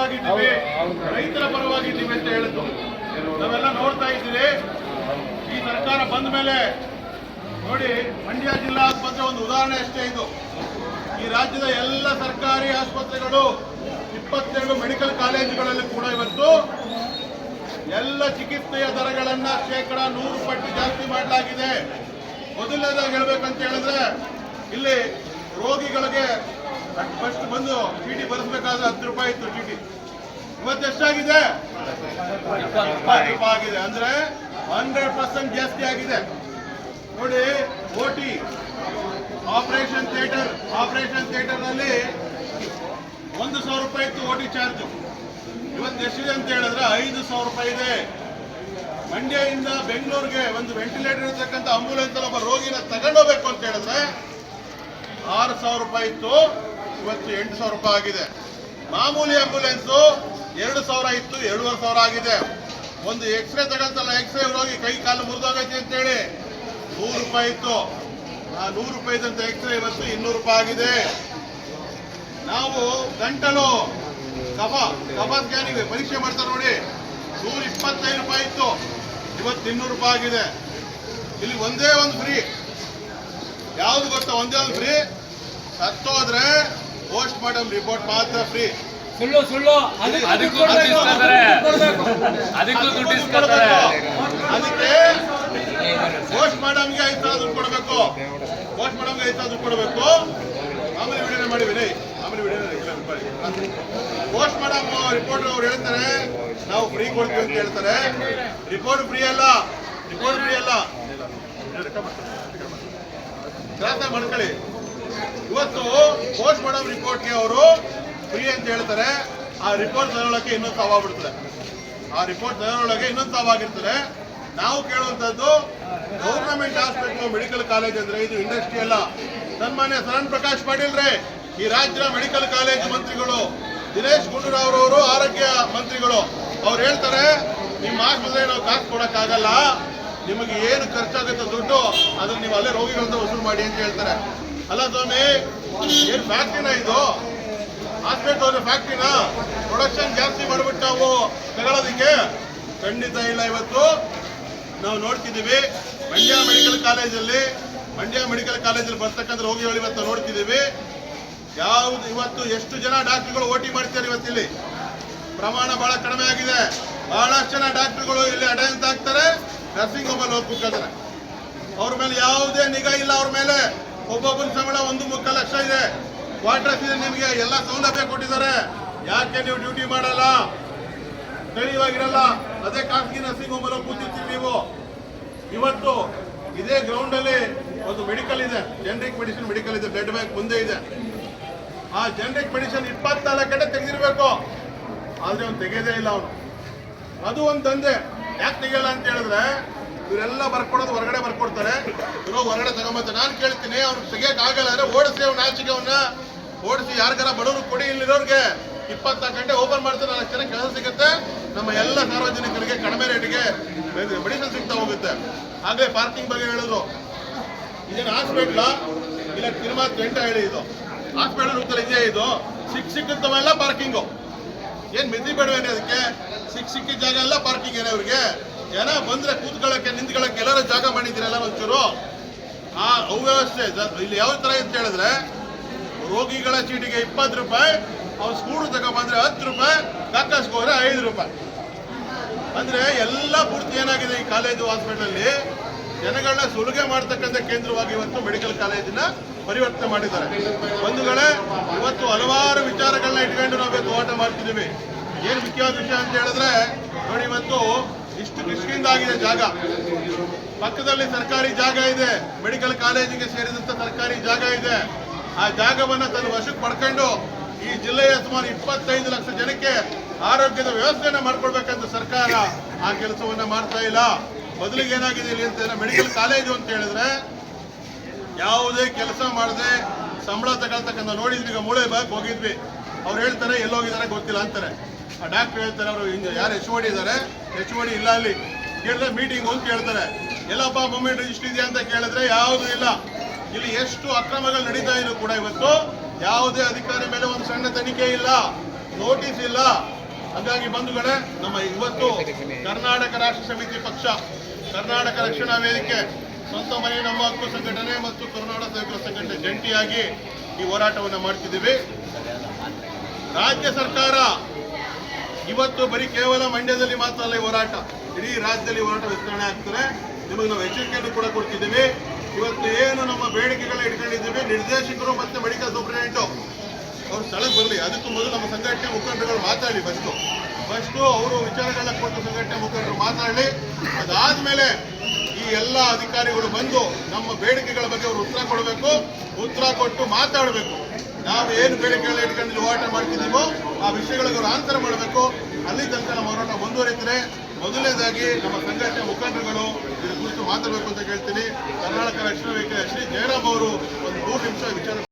ಪರವಾಗಿದ್ದೀವಿ. ರೈತರ ಪರವಾಗಿದ್ದೀವಿ ಅಂತ ಹೇಳಿದ್ರು ನಾವೆಲ್ಲ ನೋಡ್ತಾ ಇದ್ದೀವಿ. ಈ ಸರ್ಕಾರ ಬಂದ ಮೇಲೆ ನೋಡಿ, ಮಂಡ್ಯ ಜಿಲ್ಲಾ ಆಸ್ಪತ್ರೆ ಒಂದು ಉದಾಹರಣೆ ಅಷ್ಟೇ ಇದು. ಈ ರಾಜ್ಯದ ಎಲ್ಲ ಸರ್ಕಾರಿ ಆಸ್ಪತ್ರೆಗಳು ಇಪ್ಪತ್ತೆರಡು ಮೆಡಿಕಲ್ ಕಾಲೇಜುಗಳಲ್ಲಿ ಕೂಡ ಇವತ್ತು ಎಲ್ಲ ಚಿಕಿತ್ಸೆಯ ದರಗಳನ್ನ ಶೇಕಡ ನೂರು ಪಟ್ಟು ಜಾಸ್ತಿ ಮಾಡಲಾಗಿದೆ. ಮೊದಲನೇದಾಗಿ ಹೇಳ್ಬೇಕಂತ ಹೇಳಿದ್ರೆ, ಇಲ್ಲಿ ರೋಗಿಗಳಿಗೆ ಫಸ್ಟ್ ಬಂದು ಚೀಟಿ ಬರೆಸ್ಬೇಕಾದ್ರೆ ಹತ್ತು ರೂಪಾಯಿ ಇತ್ತು ಚೀಟಿ. ಇವತ್ತು ಎಷ್ಟಾಗಿದೆ? ರೂಪಾಯಿ ಆಗಿದೆ. ಅಂದ್ರೆ ಹಂಡ್ರೆಡ್ ಪರ್ಸೆಂಟ್ ಜಾಸ್ತಿ ಆಗಿದೆ. ನೋಡಿ ಓಟಿ ಆಪರೇಷನ್ ಥಿಯೇಟರ್ ಆಪರೇಷನ್ ಥಿಯೇಟರ್ನಲ್ಲಿ ಒಂದು ಸಾವಿರ ರೂಪಾಯಿ ಇತ್ತು ಓಟಿ ಚಾರ್ಜ್ ಇವತ್ತು ಎಷ್ಟಿದೆ ಅಂತ ಹೇಳಿದ್ರೆ ಐದು ಸಾವಿರ ರೂಪಾಯಿ ಇದೆ. ಮಂಡ್ಯದಿಂದ ಬೆಂಗಳೂರಿಗೆ ಒಂದು ವೆಂಟಿಲೇಟರ್ ಇರ್ತಕ್ಕಂಥ ಆಂಬುಲೆನ್ಸ್ ಒಬ್ಬ ರೋಗಿನ ತಗೊಂಡೋಗ್ಬೇಕು ಅಂತ ಹೇಳಿದ್ರೆ ಆರು ಸಾವಿರ ರೂಪಾಯಿ ಇತ್ತು, ಇವತ್ತು ಎಂಟು ಸಾವಿರ ರೂಪಾಯಿ ಆಗಿದೆ. ಮಾಮೂಲಿ ಆಂಬ್ಯುಲೆನ್ಸ್ ಎರಡು ಸಾವಿರ ಇತ್ತು ಎರಡೂವರೆ ಸಾವಿರ ಆಗಿದೆ. ಒಂದು ಎಕ್ಸ್ರೇ ತಗೊಂತಲ್ಲ ಎಕ್ಸ್ರೇ ಹೋಗಿ ಕೈ ಕಾಲು ಮುರಿದೋಗೈತೆ ಅಂತೇಳಿ. ನೂರು ರೂಪಾಯಿ ಇತ್ತು. ಆ ನೂರು ರೂಪಾಯಿ ಇದ್ದಂತ ಎಕ್ಸ್ರೇ ಇವತ್ತು ಇನ್ನೂರು ರೂಪಾಯಿ ಆಗಿದೆ. ನಾವು ಗಂಟಲು ಕಫ ಕಫ ಸ್ಕ್ಯಾನಿಗೆ ಪರೀಕ್ಷೆ ಮಾಡ್ತಾರೆ ನೋಡಿ. ನೂರ ಇಪ್ಪತ್ತೈದು ರೂಪಾಯಿ ಇತ್ತು. ಇವತ್ತು ಇನ್ನೂರು ರೂಪಾಯಿ ಆಗಿದೆ. ಇಲ್ಲಿ ಒಂದೇ ಒಂದು ಫ್ರೀ ಯಾವ್ದು ಗೊತ್ತಾ? ಒಂದೇ ಒಂದು ಫ್ರೀ ಸತ್ತೋದ್ರೆ ಪೋಸ್ಟ್ ಮಾರ್ಟಮ್ ರಿಪೋರ್ಟ್ ಮಾತ್ರ ಫ್ರೀ ಸುಳ್ಳು ಸುಳ್ಳು. ಅದಕ್ಕೂ. ಅದಕ್ಕೂ ದುಡ್ಡು ಅದಕ್ಕೆ ಪೋಸ್ಟ್ ಮಾರ್ಟಮ್ಗೆ ಐದು ಸಾವಿರ ದುಡ್ಡು ಕೊಡಬೇಕು. ಪೋಸ್ಟ್ ಮಾರ್ಟಮ್ಗೆ ಐದು ಸಾವಿರ ದುಡ್ಡು ಕೊಡಬೇಕು. ಆಮೇಲೆ ವಿಡಿಯೋನ ಮಾಡಿ ವಿನಯ್. ಆಮೇಲೆ ವಿಡಿಯೋನ ಪೋಸ್ಟ್ ಮಾರ್ಟಮ್ ರಿಪೋರ್ಟ್ ಅವ್ರು ಹೇಳ್ತಾರೆ ನಾವು ಫ್ರೀ ಕೊಡ್ತೀವಿ ಅಂತ ಹೇಳ್ತಾರೆ. ರಿಪೋರ್ಟ್ ಫ್ರೀ ಅಲ್ಲ. ರಿಪೋರ್ಟ್ ಫ್ರೀ ಅಲ್ಲ. ಕ್ಲಾಸ್ ಮಾಡ್ಕೊಳ್ಳಿ ಇವತ್ತು ಪೋಸ್ಟ್ ಮಾಡಮ್ ರಿಪೋರ್ಟ್ಗೆ ಅವರು ಫ್ರೀ ಅಂತ ಹೇಳ್ತಾರೆ. ಆ ರಿಪೋರ್ಟ್ ತಗೊಳ್ಳೋಕೆ ಇನ್ನೊಂದು ಸಾವಾಗ್ಬಿಡ್ತದೆ ಆ ರಿಪೋರ್ಟ್ ತಗೊಳ್ಳೋಕೆ ಇನ್ನೊಂದು ಸಾವಾಗಿರ್ತದೆ ನಾವು ಕೇಳುವಂತದ್ದು ಗೌರ್ಮೆಂಟ್ ಹಾಸ್ಪಿಟಲ್ ಮೆಡಿಕಲ್ ಕಾಲೇಜ್ ಅಂದ್ರೆ ಇದು ಇಂಡಸ್ಟ್ರಿ ಅಲ್ಲ. ಸನ್ಮಾನ್ಯ ಸರಣ್ ಪ್ರಕಾಶ್ ಪಾಟೀಲ್ ರೇ, ಈ ರಾಜ್ಯದ ಮೆಡಿಕಲ್ ಕಾಲೇಜ್ ಮಂತ್ರಿಗಳು, ದಿನೇಶ್ ಗುಂಡೂರಾವ್ ಅವರು ಆರೋಗ್ಯ ಮಂತ್ರಿಗಳು, ಅವ್ರು ಹೇಳ್ತಾರೆ, ನಿಮ್ಮ ಆಸ್ಪತ್ರೆ ನಾವು ಕಾಸು ಕೊಡೋಕ್ಕಾಗಲ್ಲ ನಿಮಗೆ ಏನು ಖರ್ಚಾಗುತ್ತೆ ದುಡ್ಡು, ಅದನ್ನ ನೀವು ಅಲ್ಲೇ ರೋಗಿಗಳಿಂದ ವಸೂಲು ಮಾಡಿ ಅಂತ ಹೇಳ್ತಾರೆ. ಅಲ್ಲ ಸ್ವಾಮಿ, ಏನ್ ಫ್ಯಾಕ್ಟ್ರಿನ ಇದು? ಹಾಸ್ಪಿಟಲ್ ಹೋದ್ರೆ ಫ್ಯಾಕ್ಟ್ರಿನ ಪ್ರೊಡಕ್ಷನ್ ಜಾಸ್ತಿ ಮಾಡಿಬಿಟ್ಟು ನಾವು ಖಂಡಿತ ಇಲ್ಲ ಇವತ್ತು. ನಾವು ನೋಡ್ತಿದ್ದೀವಿ. ಮಂಡ್ಯ ಮೆಡಿಕಲ್ ಕಾಲೇಜಲ್ಲಿ ಮಂಡ್ಯ ಮೆಡಿಕಲ್ ಕಾಲೇಜಲ್ಲಿ ಬರ್ತಕ್ಕಂಥ ರೋಗಿಗಳು ಇವತ್ತು ನೋಡ್ತಿದ್ದೀವಿ. ಯಾವ್ದು ಇವತ್ತು ಎಷ್ಟು ಜನ ಡಾಕ್ಟರ್ಗಳು ಓಟಿ ಮಾಡ್ತಾರೆ ಇವತ್ತಿಲ್ಲಿ ಪ್ರಮಾಣ ಬಹಳ ಕಡಿಮೆ ಆಗಿದೆ. ಬಹಳಷ್ಟು ಜನ ಡಾಕ್ಟರ್ಗಳು ಇಲ್ಲಿ ಅಟೆಂಡ್ ಆಗ್ತಾರೆ ನರ್ಸಿಂಗ್ ಹೋಮಲ್ಲಿ ಹೋಗಿ ಅವ್ರ ಮೇಲೆ ಯಾವುದೇ ನಿಗಾ ಇಲ್ಲ ಅವ್ರ ಮೇಲೆ. ಒಬ್ಬೊಬ್ಬನ ಸಂಬಳ ಒಂದು ಮುಕ್ಕಾಲು ಲಕ್ಷ ಇದೆ. ಕ್ವಾರ್ಟರ್ಸ್ ಇದೆ ನಿಮಗೆ, ಎಲ್ಲ ಸೌಲಭ್ಯ ಕೊಟ್ಟಿದ್ದಾರೆ. ಯಾಕೆ ನೀವು ಡ್ಯೂಟಿ ಮಾಡಲ್ಲ? ಸ್ಥಳೀಯವಾಗಿರಲ್ಲ. ಅದೇ ಖಾಸಗಿ ನರ್ಸಿಂಗ್ ಹೋಮ್ ಹೋಗಿ ಕೂತಿರ್ತೀವಿ ನೀವು. ಇವತ್ತು ಇದೇ ಗ್ರೌಂಡ್ ಅಲ್ಲಿ ಒಂದು ಮೆಡಿಕಲ್ ಇದೆ. ಜನರಿಕ್ ಮೆಡಿಸಿನ್ ಮೆಡಿಕಲ್ ಇದೆ. ಬ್ಲಡ್ ಬ್ಯಾಂಕ್ ಮುಂದೆ ಇದೆ. ಆ ಜನರಿಕ್ ಮೆಡಿಸಿನ್ ಇಪ್ಪತ್ನಾಲ್ಕು ಗಂಟೆ ತೆಗೆದಿರ್ಬೇಕು. ಆದ್ರೆ ಅವ್ನು ತೆಗೆಯದೇ ಇಲ್ಲ ಅವನು. ಅದು ಒಂದು ದಂಧೆ. ಯಾಕೆ ತೆಗೆಯಲ್ಲ ಅಂತ ಹೇಳಿದ್ರೆ ಇವರೆಲ್ಲ ಬರ್ಕೊಡೋದು ಹೊರಗಡೆ ಬರ್ಕೊಡ್ತಾರೆ. ಇರೋ ಹೊರಗಡೆ ತಗೊಂಬತ್ತೆ ನಾನು ಕೇಳ್ತೀನಿ, ಅವ್ರು ತೆಗಿಯಕ್ ಆಗಲ್ಲ ಅಂದ್ರೆ ಓಡಿಸಿ ಅವ್ನ ಆಚೆಗೆ ಅವನ್ನ ಓಡಿಸಿ ಯಾರಿಗಾರ ಬಡವ್ರಿಗೆ ಕೊಡಿ, ಇಲ್ಲಿರೋರ್ಗೆ ಇಪ್ಪತ್ನಾಲ್ಕು ಗಂಟೆ ಓಪನ್ ಮಾಡ್ತಾರೆ ನಾಲ್ಕು ಜನ ಕೆಲಸ ಸಿಗುತ್ತೆ. ನಮ್ಮ ಎಲ್ಲ ಸಾರ್ವಜನಿಕರಿಗೆ ಕಡಿಮೆ ರೇಟಿಗೆ ಮೆಡಿಸಿನ್ ಸಿಗ್ತಾ ಹೋಗುತ್ತೆ. ಹಾಗೆ ಪಾರ್ಕಿಂಗ್ ಬಗ್ಗೆ ಹೇಳಿದ್ರು. ಇದೇನು ಹಾಸ್ಪಿಟ್ಲ ಇಲ್ಲ ತಿರುಮಾ ಟೆಂಟ ಹೇಳಿ ಇದು. ಹಾಸ್ಪಿಟಲ್ ರೂಪದಲ್ಲಿ ಇದೆಯಾ ಇದು? ಸಿಕ್ ಸಿಕ್ಕಂತವೆಲ್ಲ ಪಾರ್ಕಿಂಗು ಏನು ಮಿತಿ ಬೇಡವೇನೆ ಅದಕ್ಕೆ? ಸಿಕ್ ಸಿಕ್ಕಿದ ಜಾಗ ಎಲ್ಲ ಪಾರ್ಕಿಂಗ್ ಏನೇ ಅವ್ರಿಗೆ? ಜನ ಬಂದ್ರೆ ಕೂತ್ಕೊಳ್ಳಕ್ಕೆ ನಿಂತ್ಕೊಳ್ಳಕ್ಕೆ ಎಲ್ಲರೂ ಜಾಗ ಮಾಡಿದ್ದೀರಲ್ಲ ಒಂಚೂರು? ಆ, ಅವ್ಯವಸ್ಥೆ. ಇಲ್ಲಿ ಯಾವ ತರ ಅಂತ ಹೇಳಿದ್ರೆ, ರೋಗಿಗಳ ಚೀಟಿಗೆ ಇಪ್ಪತ್ತು ರೂಪಾಯಿ, ಅವ್ರು ಸ್ಕೂಲ್ ತಗೊಂಡ್ಬಂದ್ರೆ ಹತ್ತು ರೂಪಾಯಿ ಕಕ್ಕಸ್ಗೆ ಹೋದ್ರೆ ಐದು ರೂಪಾಯಿ. ಅಂದ್ರೆ ಎಲ್ಲ ಪೂರ್ತಿ ಏನಾಗಿದೆ ಈ ಕಾಲೇಜು ಹಾಸ್ಪಿಟಲಲ್ಲಿ? ಜನಗಳನ್ನ ಸುಲಿಗೆ ಮಾಡ್ತಕ್ಕಂಥ ಕೇಂದ್ರವಾಗಿ ಇವತ್ತು ಮೆಡಿಕಲ್ ಕಾಲೇಜಿನ ಪರಿವರ್ತನೆ ಮಾಡಿದ್ದಾರೆ. ಬಂಧುಗಳೇ, ಇವತ್ತು ಹಲವಾರು ವಿಚಾರಗಳನ್ನ ಇಟ್ಕೊಂಡು ನಾವು ಹೋರಾಟ ಮಾಡ್ತಿದ್ದೀವಿ. ಏನು ಮುಖ್ಯವಾದ ವಿಷಯ ಅಂತ ಹೇಳಿದ್ರೆ, ನೋಡಿ ಇವತ್ತು ಇಷ್ಟು ಕಿಷ್ಕಿಂದ ಆಗಿದೆ ಜಾಗ. ಪಕ್ಕದಲ್ಲಿ ಸರ್ಕಾರಿ ಜಾಗ ಇದೆ. ಮೆಡಿಕಲ್ ಕಾಲೇಜಿಗೆ ಸೇರಿದಂತ ಸರ್ಕಾರಿ ಜಾಗ ಇದೆ. ಆ ಜಾಗವನ್ನ ತನ್ನ ವಶಕ್ಕೆ ಪಡ್ಕೊಂಡು ಈ ಜಿಲ್ಲೆಯ ಸುಮಾರು ಇಪ್ಪತ್ತೈದು ಲಕ್ಷ ಜನಕ್ಕೆ ಆರೋಗ್ಯದ ವ್ಯವಸ್ಥೆಯನ್ನ ಮಾಡ್ಕೊಡ್ಬೇಕಂತ ಸರ್ಕಾರ ಆ ಕೆಲಸವನ್ನ ಮಾಡ್ತಾ ಇಲ್ಲ. ಬದಲಿಗೆ ಏನಾಗಿದೆ ಇಲ್ಲಿ ಅಂತ ಮೆಡಿಕಲ್ ಕಾಲೇಜು ಅಂತ ಹೇಳಿದ್ರೆ ಯಾವುದೇ ಕೆಲಸ ಮಾಡದೆ ಸಂಬಳ ತಗೊಳ್ತಕ್ಕಂಥ ನೋಡಿದ್ವಿ ಈಗ ಮೂಳೆ ಬಾಗ್ ಹೋಗಿದ್ವಿ. ಅವ್ರು ಹೇಳ್ತಾರೆ, ಎಲ್ಲೋಗಿದ್ದಾರೆ, ಗೊತ್ತಿಲ್ಲ ಅಂತಾರೆ. ಆ ಡಾಕ್ಟರ್ ಹೇಳ್ತಾರೆ ಅವರು, ಹಿಂಗೆ ಯಾರು ಎಚ್ ಓಡಿ ಇದ್ದಾರೆ ಎಚ್ ಓಡಿ ಇಲ್ಲ ಅಲ್ಲಿ. ಕೇಳಿದ್ರೆ ಮೀಟಿಂಗ್ ಅಂತ ಕೇಳ್ತಾರೆ. ಎಲ್ಲಪ್ಪ ಮೂಮೆಂಟ್ ಇಷ್ಟು ಇದೆಯಾ ಅಂತ ಕೇಳಿದ್ರೆ ಯಾವುದು ಇಲ್ಲ. ಇಲ್ಲಿ ಎಷ್ಟು ಅಕ್ರಮಗಳು ನಡೀತಾ ಇದ್ರು ಕೂಡ ಇವತ್ತು, ಯಾವುದೇ ಅಧಿಕಾರಿ ಮೇಲೆ ಒಂದು ಸಣ್ಣ ತನಿಖೆ ಇಲ್ಲ. ನೋಟಿಸ್ ಇಲ್ಲ. ಹಾಗಾಗಿ ಬಂಧುಗಳೇ, ನಮ್ಮ ಇವತ್ತು ಕರ್ನಾಟಕ ರಾಷ್ಟ್ರ ಸಮಿತಿ ಪಕ್ಷ, ಕರ್ನಾಟಕ ರಕ್ಷಣಾ ವೇದಿಕೆ, ಸ್ವಂತ ಮನೆ ನಮ್ಮ ಹಕ್ಕು ಸಂಘಟನೆ ಮತ್ತು ಕರ್ನಾಟಕ ಸಹಕಾರ ಸಂಘಟನೆ ಜಂಟಿಯಾಗಿ ಈ ಹೋರಾಟವನ್ನು ಮಾಡ್ತಿದ್ದೀವಿ. ರಾಜ್ಯ ಸರ್ಕಾರ ಇವತ್ತು ಬರೀ ಕೇವಲ ಮಂಡ್ಯದಲ್ಲಿ ಮಾತ್ರ ಅಲ್ಲ ಹೋರಾಟ. ಇಡೀ ರಾಜ್ಯದಲ್ಲಿ ಹೋರಾಟ ವಿಸ್ತರಣೆ ಆಗ್ತಾರೆ ನಿಮಗೆ ನಾವು ಎಚ್ಚರಿಕೆಯನ್ನು ಕೂಡ ಕೊಡ್ತಿದ್ದೀವಿ. ಇವತ್ತು ಏನು ನಮ್ಮ ಬೇಡಿಕೆಗಳನ್ನ ಇಟ್ಕೊಂಡಿದ್ದೀವಿ. ನಿರ್ದೇಶಕರು ಮತ್ತೆ ಮೆಡಿಕಲ್ ಸೂಪರಿಂಟೆಂಟು ಅವ್ರು ಸ್ಥಳಕ್ಕೆ ಬರಲಿ. ಅದಕ್ಕೂ ಮೊದಲು ನಮ್ಮ ಸಂಘಟನೆ ಮುಖಂಡರುಗಳು ಮಾತಾಡಿ ಫಸ್ಟು ಫಸ್ಟು ಅವರು ವಿಚಾರಗಳನ್ನ ಕೊಟ್ಟು ಸಂಘಟನೆ ಮುಖಂಡರು ಮಾತಾಡಲಿ. ಅದಾದ್ಮೇಲೆ ಈ ಎಲ್ಲ ಅಧಿಕಾರಿಗಳು ಬಂದು ನಮ್ಮ ಬೇಡಿಕೆಗಳ ಬಗ್ಗೆ ಅವರು ಉತ್ತರ ಕೊಡಬೇಕು. ಉತ್ತರ ಕೊಟ್ಟು ಮಾತಾಡಬೇಕು. ನಾವು ಏನು ಬೇಡಿಕೆಗಳನ್ನ ಇಟ್ಕೊಂಡು ಹೋರಾಟ ಮಾಡ್ತಿದ್ದೀವೋ ಆ ವಿಷಯಗಳಿಗೆ ಅವರು ಆನ್ಸರ್ ಮಾಡಬೇಕು. ಅಲ್ಲಿ ತನಕ ನಮ್ಮ ಹೋರಾಟ ಮುಂದುವರಿತಾರೆ ಮೊದಲನೇದಾಗಿ ನಮ್ಮ ಸಂಘಟನೆ ಮುಖಂಡರುಗಳು ಇದ್ರ ಕುರಿತು ಮಾತಾಡಬೇಕು ಅಂತ ಕೇಳ್ತೀನಿ. ಕರ್ನಾಟಕ ರಕ್ಷಣಾ ವೇದಿಕೆ ಶ್ರೀ ಜಯರಾಮ್ ಅವರು ಒಂದು ಮೂರು ನಿಮಿಷ